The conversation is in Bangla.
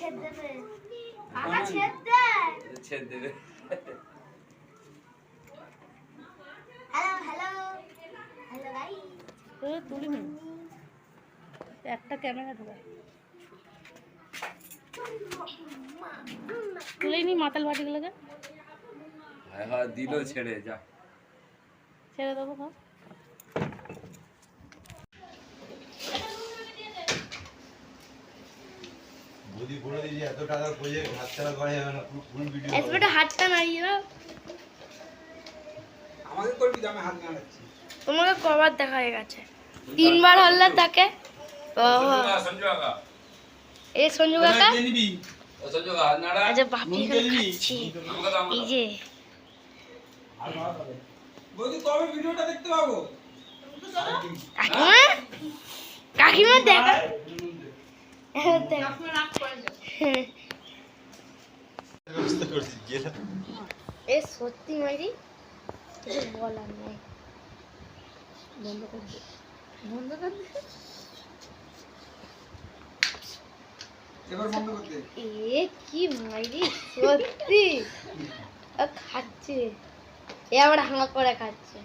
ছেদ দেবে পাখা ছেদ দেয় ছেদ দেবে হ্যালো হ্যালো। হ্যালো গাই তুলি নি। একটা ক্যামেরা ঢোকায় তুলে নি মাতাল বাটিগুলোকে হ্যাঁ হ্যাঁ দিল ছেড়ে যা। ছেড়ে দেবো সব যদি বলে দিই এত টাকা প্রজেক্ট হাতছাড়া করা যাবে না ফুল ভিডিও এসবেটা হাতটা নাড়িয়ে দাও। আমাকে করবি আমি হাত নাড়াচ্ছি। তোমাকে কবার দেখা হয়ে গেছে। তিনবার হল্লা তাকে। ও সঞ্জু কাকা সঞ্জু কাকা কে নিবি ও সঞ্জু কাকা নাড়া। আচ্ছা বাপি এখানে খাচ্ছি। আমাকে দাও, আমাকে এই যে। বৌদি কবে ভিডিওটা দেখতে পাবো? কাকিমা? কাকিমা দেখা। এ সত্যি মাইরি? কিছু বলার নেই। বন্ধ করে বন্ধ কর দে। এবার বন্ধ করতে এ কি মাইরি? সত্যি? খাচ্ছে। এ আবার হাঁ করে খাচ্ছে।